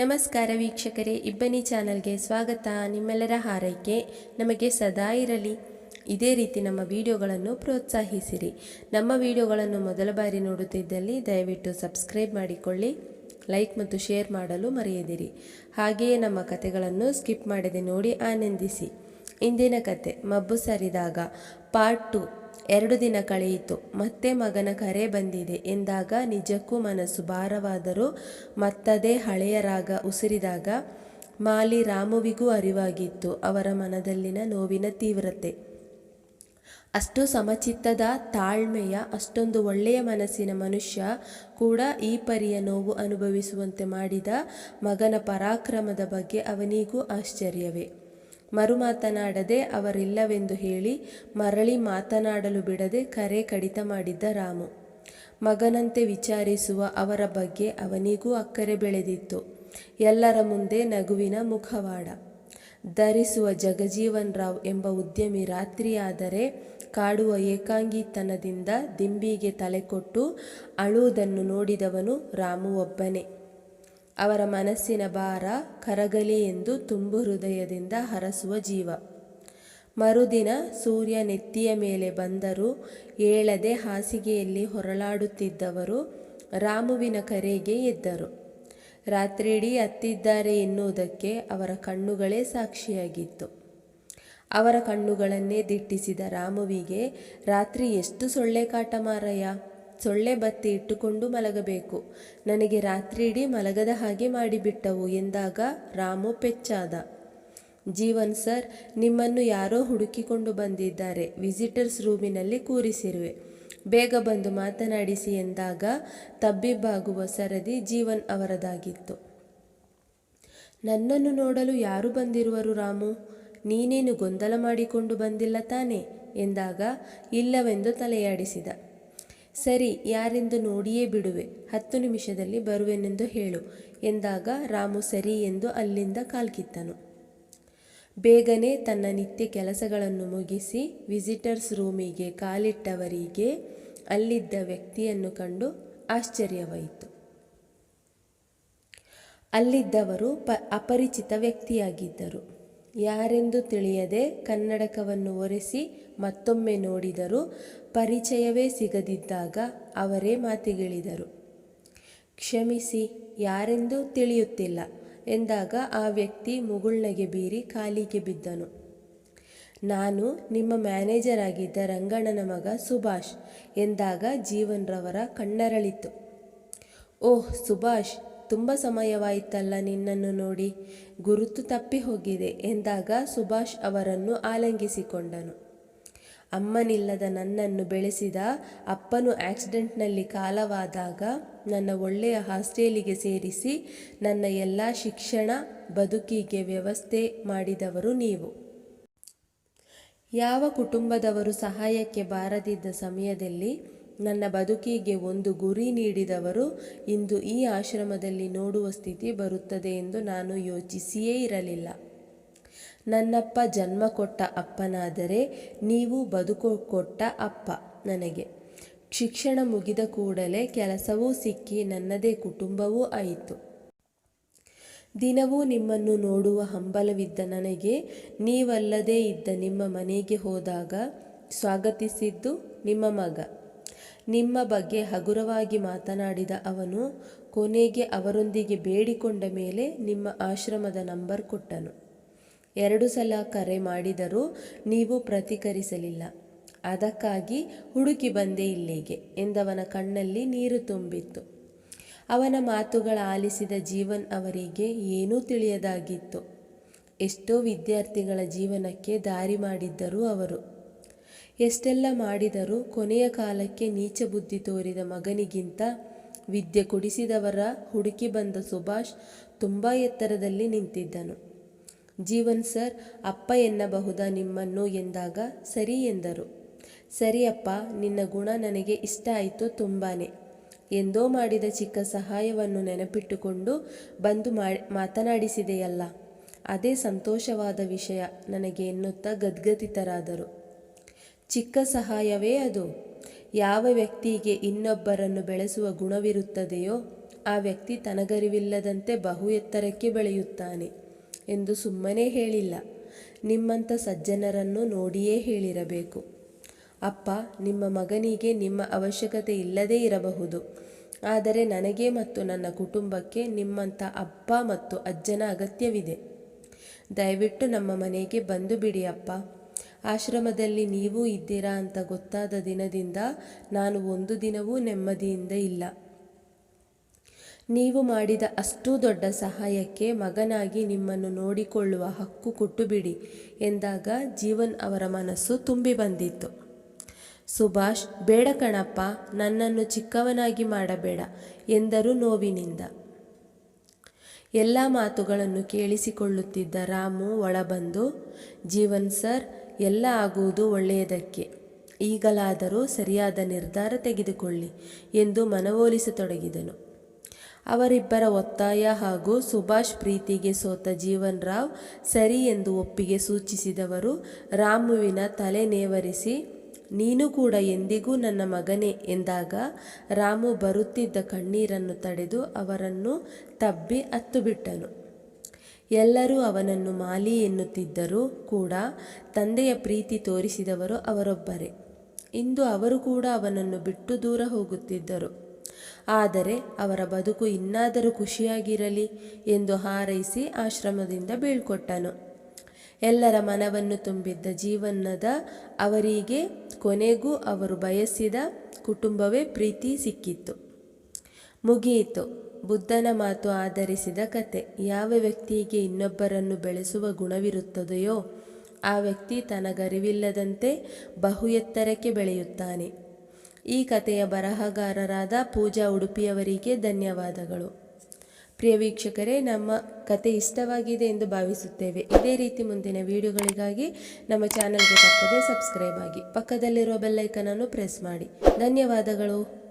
ನಮಸ್ಕಾರ ವೀಕ್ಷಕರೇ, ಇಬ್ಬನಿ ಚಾನಲ್ಗೆ ಸ್ವಾಗತ. ನಿಮ್ಮೆಲ್ಲರ ಹಾರೈಕೆ ನಮಗೆ ಸದಾ ಇರಲಿ. ಇದೇ ರೀತಿ ನಮ್ಮ ವಿಡಿಯೋಗಳನ್ನು ಪ್ರೋತ್ಸಾಹಿಸಿರಿ. ನಮ್ಮ ವಿಡಿಯೋಗಳನ್ನು ಮೊದಲ ಬಾರಿ ನೋಡುತ್ತಿದ್ದಲ್ಲಿ ದಯವಿಟ್ಟು ಸಬ್ಸ್ಕ್ರೈಬ್ ಮಾಡಿಕೊಳ್ಳಿ, ಲೈಕ್ ಮತ್ತು ಶೇರ್ ಮಾಡಲು ಮರೆಯದಿರಿ. ಹಾಗೆಯೇ ನಮ್ಮ ಕತೆಗಳನ್ನು ಸ್ಕಿಪ್ ಮಾಡದೆ ನೋಡಿ ಆನಂದಿಸಿ. ಇಂದಿನ ಕತೆ ಮಬ್ಬು ಸರಿದಾಗ ಪಾರ್ಟ್ ಟು. ಎರಡು ದಿನ ಕಳೆಯಿತು. ಮತ್ತೆ ಮಗನ ಕರೆ ಬಂದಿದೆ. ಎಂದಾಗ ನಿಜಕ್ಕೂ ಮನಸ್ಸು ಭಾರವಾದರೂ ಮತ್ತದೇ ಹಳೆಯ ರಾಗ ಉಸಿರಿದಾಗ ಮಾಲಿ ರಾಮುವಿಗೂ ಅರಿವಾಗಿತ್ತು. ಅವರ ಮನದಲ್ಲಿನ ನೋವಿನ ತೀವ್ರತೆ. ಅಷ್ಟು ಸಮಚಿತ್ತದ ತಾಳ್ಮೆಯ, ಅಷ್ಟೊಂದು ಒಳ್ಳೆಯ ಮನಸ್ಸಿನ ಮನುಷ್ಯ ಕೂಡ ಈ ಪರಿಯ ನೋವು ಅನುಭವಿಸುವಂತೆ ಮಾಡಿದ ಮಗನ ಪರಾಕ್ರಮದ ಬಗ್ಗೆ ಅವನಿಗೂ ಆಶ್ಚರ್ಯವೇ. ಮರು ಮಾತನಾಡದೆ ಅವರಿಲ್ಲವೆಂದು ಹೇಳಿ ಮರಳಿ ಮಾತನಾಡಲು ಬಿಡದೆ ಕರೆ ಕಡಿತ ಮಾಡಿದ್ದ ರಾಮು. ಮಗನಂತೆ ವಿಚಾರಿಸುವ ಅವರ ಬಗ್ಗೆ ಅವನಿಗೂ ಅಕ್ಕರೆ ಬೆಳೆದಿತ್ತು. ಎಲ್ಲರ ಮುಂದೆ ನಗುವಿನ ಮುಖವಾಡ. ಧರಿಸುವ ಜಗಜೀವನ್ ರಾವ್ ಎಂಬ ಉದ್ಯಮಿ ರಾತ್ರಿಯಾದರೆ ಕಾಡುವ ಏಕಾಂಗಿತನದಿಂದ ದಿಂಬಿಗೆ ತಲೆಕೊಟ್ಟು ಅಳುವುದನ್ನು ನೋಡಿದವನು ರಾಮು ಒಬ್ಬನೇ. ಅವರ ಮನಸ್ಸಿನ ಭಾರ ಕರಗಲಿ ಎಂದು ತುಂಬು ಹೃದಯದಿಂದ ಹರಸುವ ಜೀವ. ಮರುದಿನ ಸೂರ್ಯ ನೆತ್ತಿಯ ಮೇಲೆ ಬಂದರೂ ಏಳದೆ ಹಾಸಿಗೆಯಲ್ಲಿ ಹೊರಳಾಡುತ್ತಿದ್ದವರು ರಾಮುವಿನ ಕರೆಗೆ ಎದ್ದರು. ರಾತ್ರಿಯಿಡೀ ಅತ್ತಿದ್ದಾರೆ ಎನ್ನುವುದಕ್ಕೆ ಅವರ ಕಣ್ಣುಗಳೇ ಸಾಕ್ಷಿಯಾಗಿತ್ತು. ಅವರ ಕಣ್ಣುಗಳನ್ನೇ ದಿಟ್ಟಿಸಿದ ರಾಮುವಿಗೆ ರಾತ್ರಿ ಎಷ್ಟು ಸೊಳ್ಳೆ ಕಾಟ ಮಾರಯ್ಯ? ಸೊಳ್ಳೆ ಬತ್ತಿ ಇಟ್ಟುಕೊಂಡು ಮಲಗಬೇಕು. ನನಗೆ ರಾತ್ರಿಯಿಡೀ ಮಲಗದ ಹಾಗೆ ಮಾಡಿಬಿಟ್ಟವು ಎಂದಾಗ ರಾಮು ಪೆಚ್ಚಾದ. ಜೀವನ್ ಸರ್, ನಿಮ್ಮನ್ನು ಯಾರೋ ಹುಡುಕಿಕೊಂಡು ಬಂದಿದ್ದಾರೆ. ವಿಸಿಟರ್ಸ್ ರೂಮಿನಲ್ಲಿ ಕೂರಿಸಿರುವೆ. ಬೇಗ ಬಂದು ಮಾತನಾಡಿಸಿ ಎಂದಾಗ ತಬ್ಬಿಬ್ಬಾಗುವ ಸರದಿ ಜೀವನ್ ಅವರದಾಗಿತ್ತು. ನನ್ನನ್ನು ನೋಡಲು ಯಾರು ಬಂದಿರುವರು ರಾಮು? ನೀನೇನು ಗೊಂದಲ ಮಾಡಿಕೊಂಡು ಬಂದಿಲ್ಲ ತಾನೇ? ಎಂದಾಗ ಇಲ್ಲವೆಂದು ತಲೆಯಾಡಿಸಿದ. ಸರಿ, ಯಾರೆಂದು ನೋಡಿಯೇ ಬಿಡುವೆ, ಹತ್ತು ನಿಮಿಷದಲ್ಲಿ ಬರುವೆನೆಂದು ಹೇಳು, ಎಂದಾಗ ರಾಮು ಸರಿ ಎಂದು ಅಲ್ಲಿಂದ ಕಾಲ್ಕಿತ್ತನು. ಬೇಗನೆ ತನ್ನ ನಿತ್ಯ ಕೆಲಸಗಳನ್ನು ಮುಗಿಸಿ ವಿಸಿಟರ್ಸ್ ರೂಮಿಗೆ ಕಾಲಿಟ್ಟವರಿಗೆ ಅಲ್ಲಿದ್ದ ವ್ಯಕ್ತಿಯನ್ನು ಕಂಡು ಆಶ್ಚರ್ಯವಾಯಿತು. ಅಲ್ಲಿದ್ದವರು ಪ, ಅಪರಿಚಿತ ವ್ಯಕ್ತಿಯಾಗಿದ್ದರು. ಯಾರೆಂದು ತಿಳಿಯದೆ ಕನ್ನಡಕವನ್ನು ಒರೆಸಿ ಮತ್ತೊಮ್ಮೆ ನೋಡಿದರು ಪರಿಚಯವೇ ಸಿಗದಿದ್ದಾಗ ಅವರೇ ಮಾತಿಗಿಳಿದರು. ಕ್ಷಮಿಸಿ, ಯಾರೆಂದು ತಿಳಿಯುತ್ತಿಲ್ಲ ಎಂದಾಗ ಆ ವ್ಯಕ್ತಿ ಮುಗುಳ್ನಗೆ ಬೀರಿ ಕಾಲಿಗೆ ಬಿದ್ದನು. ನಾನು ನಿಮ್ಮ ಮ್ಯಾನೇಜರ್ ಆಗಿದ್ದ ರಂಗಣ್ಣನ ಮಗ ಸುಭಾಷ್ ಎಂದಾಗ ಜೀವನ್ರವರ ಕಣ್ಣರಳಿತು. ಓಹ್ ಸುಭಾಷ್ ತುಂಬ ಸಮಯವಾಯಿತಲ್ಲ ನಿನ್ನನ್ನು ನೋಡಿ. ಗುರುತು ತಪ್ಪಿ ಹೋಗಿದೆ ಎಂದಾಗ ಸುಭಾಷ್ ಅವರನ್ನು ಆಲಂಗಿಸಿಕೊಂಡನು. ಅಮ್ಮನಿಲ್ಲದ ನನ್ನನ್ನು ಬೆಳೆಸಿದ ಅಪ್ಪನು ಆಕ್ಸಿಡೆಂಟ್ನಲ್ಲಿ ಕಾಲವಾದಾಗ ನನ್ನ ಒಳ್ಳೆಯ ಹಾಸ್ಟೇಲಿಗೆ ಸೇರಿಸಿ ನನ್ನ ಎಲ್ಲ ಶಿಕ್ಷಣ, ಬದುಕಿಗೆ ವ್ಯವಸ್ಥೆ ಮಾಡಿದವರು ನೀವು. ಯಾವ ಕುಟುಂಬದವರು ಸಹಾಯಕ್ಕೆ ಬಾರದಿದ್ದ ಸಮಯದಲ್ಲಿ ನನ್ನ ಬದುಕಿಗೆ ಒಂದು ಗುರಿ ನೀಡಿದವರು ಇಂದು ಈ ಆಶ್ರಮದಲ್ಲಿ ನೋಡುವ ಸ್ಥಿತಿ ಬರುತ್ತದೆ ಎಂದು ನಾನು ಯೋಚಿಸಿಯೇ ಇರಲಿಲ್ಲ. ನನ್ನಪ್ಪ ಜನ್ಮ ಕೊಟ್ಟ ಅಪ್ಪನಾದರೆ ನೀವು ಬದುಕು ಕೊಟ್ಟ ಅಪ್ಪ ನನಗೆ. ಶಿಕ್ಷಣ ಮುಗಿದ ಕೂಡಲೇ ಕೆಲಸವೂ ಸಿಕ್ಕಿ ನನ್ನದೇ ಕುಟುಂಬವೂ ಆಯಿತು. ದಿನವೂ ನಿಮ್ಮನ್ನು ನೋಡುವ ಹಂಬಲವಿದ್ದ ನನಗೆ, ನೀವಲ್ಲದೇ ಇದ್ದ ನಿಮ್ಮ ಮನೆಗೆ ಹೋದಾಗ ಸ್ವಾಗತಿಸಿದ್ದು ನಿಮ್ಮ ಮಗ. ನಿಮ್ಮ ಬಗ್ಗೆ ಹಗುರವಾಗಿ ಮಾತನಾಡಿದ ಅವನು ಕೊನೆಗೆ ಅವರೊಂದಿಗೆ ಬೇಡಿಕೊಂಡ ಮೇಲೆ ನಿಮ್ಮ ಆಶ್ರಮದ ನಂಬರ್ ಕೊಟ್ಟನು. ಎರಡು ಸಲ ಕರೆ ಮಾಡಿದರೂ ನೀವು ಪ್ರತಿಕರಿಸಲಿಲ್ಲ. ಅದಕ್ಕಾಗಿ ಹುಡುಕಿ ಬಂದೆ ಇಲ್ಲಿಗೆ ಎಂದವನ ಕಣ್ಣಲ್ಲಿ ನೀರು ತುಂಬಿತ್ತು. ಅವನ ಮಾತುಗಳ ಆಲಿಸಿದ ಜೀವನ್ ಅವರಿಗೆ ಏನೂ ತಿಳಿಯದಾಗಿತ್ತು. ಎಷ್ಟೋ ವಿದ್ಯಾರ್ಥಿಗಳ ಜೀವನಕ್ಕೆ ದಾರಿ ಮಾಡಿದ್ದರು ಅವರು. ಎಷ್ಟೆಲ್ಲ ಮಾಡಿದರೂ ಕೊನೆಯ ಕಾಲಕ್ಕೆ ನೀಚ ಬುದ್ಧಿ ತೋರಿದ ಮಗನಿಗಿಂತ ವಿದ್ಯೆ ಕೊಡಿಸಿದವರ ಹುಡುಕಿ ಬಂದ ಸುಭಾಷ್ ತುಂಬ ಎತ್ತರದಲ್ಲಿ ನಿಂತಿದ್ದನು. ಜೀವನ್ ಸರ್, ಅಪ್ಪ ಎನ್ನಬಹುದಾ ನಿಮ್ಮನ್ನು ಎಂದಾಗ ಸರಿ ಎಂದರು. ಸರಿಯಪ್ಪ ನಿನ್ನ ಗುಣ ನನಗೆ ಇಷ್ಟ ಆಯಿತು ತುಂಬಾನೇ. ಎಂದೋ ಮಾಡಿದ ಚಿಕ್ಕ ಸಹಾಯವನ್ನು ನೆನಪಿಟ್ಟುಕೊಂಡು ಬಂದು ಮಾತನಾಡಿಸಿದೆಯಲ್ಲ. ಅದೇ ಸಂತೋಷವಾದ ವಿಷಯ ನನಗೆ ಎನ್ನುತ್ತಾ ಗದ್ಗದಿತರಾದರು ಚಿಕ್ಕ ಸಹಾಯವೇ ಅದು. ಯಾವ ವ್ಯಕ್ತಿಗೆ ಇನ್ನೊಬ್ಬರನ್ನು ಬೆಳೆಸುವ ಗುಣವಿರುತ್ತದೆಯೋ ಆ ವ್ಯಕ್ತಿ ತನಗರಿವಿಲ್ಲದಂತೆ ಬಹು ಎತ್ತರಕ್ಕೆ ಬೆಳೆಯುತ್ತಾನೆ ಎಂದು ಸುಮ್ಮನೆ ಹೇಳಿಲ್ಲ. ನಿಮ್ಮಂಥ ಸಜ್ಜನರನ್ನು ನೋಡಿಯೇ ಹೇಳಿರಬೇಕು. ಅಪ್ಪ, ನಿಮ್ಮ ಮಗನಿಗೆ ನಿಮ್ಮ ಅವಶ್ಯಕತೆ ಇಲ್ಲದೇ ಇರಬಹುದು. ಆದರೆ ನನಗೆ ಮತ್ತು ನನ್ನ ಕುಟುಂಬಕ್ಕೆ ನಿಮ್ಮಂಥ ಅಪ್ಪ ಮತ್ತು ಅಜ್ಜನ ಅಗತ್ಯವಿದೆ. ದಯವಿಟ್ಟು ನಮ್ಮ ಮನೆಗೆ ಬಂದು ಬಿಡಿ ಅಪ್ಪ. ಆಶ್ರಮದಲ್ಲಿ ನೀವು ಇದ್ದೀರಾ ಅಂತ ಗೊತ್ತಾದ ದಿನದಿಂದ ನಾನು ಒಂದು ದಿನವೂ ನೆಮ್ಮದಿಯಿಂದ ಇಲ್ಲ. ನೀವು ಮಾಡಿದ ಅಷ್ಟೂ ದೊಡ್ಡ ಸಹಾಯಕ್ಕೆ ಮಗನಾಗಿ ನಿಮ್ಮನ್ನು ನೋಡಿಕೊಳ್ಳುವ ಹಕ್ಕು ಕೊಟ್ಟು ಬಿಡಿ ಎಂದಾಗ ಜೀವನ್ ಅವರ ಮನಸ್ಸು ತುಂಬಿ ಬಂದಿತ್ತು. ಸುಭಾಷ್, ಬೇಡ ಕಣಪ್ಪ, ನನ್ನನ್ನು ಚಿಕ್ಕವನಾಗಿ ಮಾಡಬೇಡ ಎಂದರು ನೋವಿನಿಂದ. ಎಲ್ಲ ಮಾತುಗಳನ್ನು ಕೇಳಿಸಿಕೊಳ್ಳುತ್ತಿದ್ದ ರಾಮು ಒಳಬಂದು, ಜೀವನ್ ಸರ್ ಎಲ್ಲ ಆಗುವುದು ಒಳ್ಳೆಯದಕ್ಕೆ. ಈಗಲಾದರೂ ಸರಿಯಾದ ನಿರ್ಧಾರ ತೆಗೆದುಕೊಳ್ಳಿ ಎಂದು ಮನವೊಲಿಸತೊಡಗಿದನು. ಅವರಿಬ್ಬರ ಒತ್ತಾಯ ಹಾಗೂ ಸುಭಾಷ್ ಪ್ರೀತಿಗೆ ಸೋತ ಜೀವನ್ ರಾವ್ ಸರಿ ಎಂದು ಒಪ್ಪಿಗೆ ಸೂಚಿಸಿದವರು ರಾಮುವಿನ ತಲೆ ನೇವರಿಸಿ, ನೀನು ಕೂಡ ಎಂದಿಗೂ ನನ್ನ ಮಗನೇ ಎಂದಾಗ ರಾಮು ಬರುತ್ತಿದ್ದ ಕಣ್ಣೀರನ್ನು ತಡೆದು ಅವರನ್ನು ತಬ್ಬಿ ಅತ್ತು ಬಿಟ್ಟನು ಎಲ್ಲರೂ ಅವನನ್ನು ಮಾಲಿ ಎನ್ನುತ್ತಿದ್ದರೂ ಕೂಡ ತಂದೆಯ ಪ್ರೀತಿ ತೋರಿಸಿದವರು ಅವರೊಬ್ಬರೇ. ಇಂದು ಅವರು ಕೂಡ ಅವನನ್ನು ಬಿಟ್ಟು ದೂರ ಹೋಗುತ್ತಿದ್ದರು. ಆದರೆ ಅವರ ಬದುಕು ಇನ್ನಾದರೂ ಖುಷಿಯಾಗಿರಲಿ ಎಂದು ಹಾರೈಸಿ ಆಶ್ರಮದಿಂದ ಬೀಳ್ಕೊಟ್ಟನು. ಎಲ್ಲರ ಮನವನ್ನು ತುಂಬಿದ್ದ ಜೀವನದ ಅವರಿಗೆ ಕೊನೆಗೂ ಅವರು ಬಯಸಿದ ಕುಟುಂಬವೇ ಪ್ರೀತಿ ಸಿಕ್ಕಿತ್ತು. ಮುಗಿಯಿತು. ಬುದ್ಧನ ಮಾತು ಆಧರಿಸಿದ ಕತೆ. ಯಾವ ವ್ಯಕ್ತಿಗೆ ಇನ್ನೊಬ್ಬರನ್ನು ಬೆಳೆಸುವ ಗುಣವಿರುತ್ತದೆಯೋ ಆ ವ್ಯಕ್ತಿ ತನಗರಿವಿಲ್ಲದಂತೆ ಬಹು ಎತ್ತರಕ್ಕೆ ಬೆಳೆಯುತ್ತಾನೆ. ಈ ಕಥೆಯ ಬರಹಗಾರರಾದ ಪೂಜಾ ಉಡುಪಿಯವರಿಗೆ ಧನ್ಯವಾದಗಳು. ಪ್ರಿಯ ವೀಕ್ಷಕರೇ, ನಮ್ಮ ಕತೆ ಇಷ್ಟವಾಗಿದೆ ಎಂದು ಭಾವಿಸುತ್ತೇವೆ. ಇದೇ ರೀತಿ ಮುಂದಿನ ವಿಡಿಯೋಗಳಿಗಾಗಿ ನಮ್ಮ ಚಾನಲ್ಗೆ ತಪ್ಪದೆ ಸಬ್ಸ್ಕ್ರೈಬ್ ಆಗಿ ಪಕ್ಕದಲ್ಲಿರುವ ಬೆಲ್ಲೈಕನನ್ನು ಪ್ರೆಸ್ ಮಾಡಿ. ಧನ್ಯವಾದಗಳು.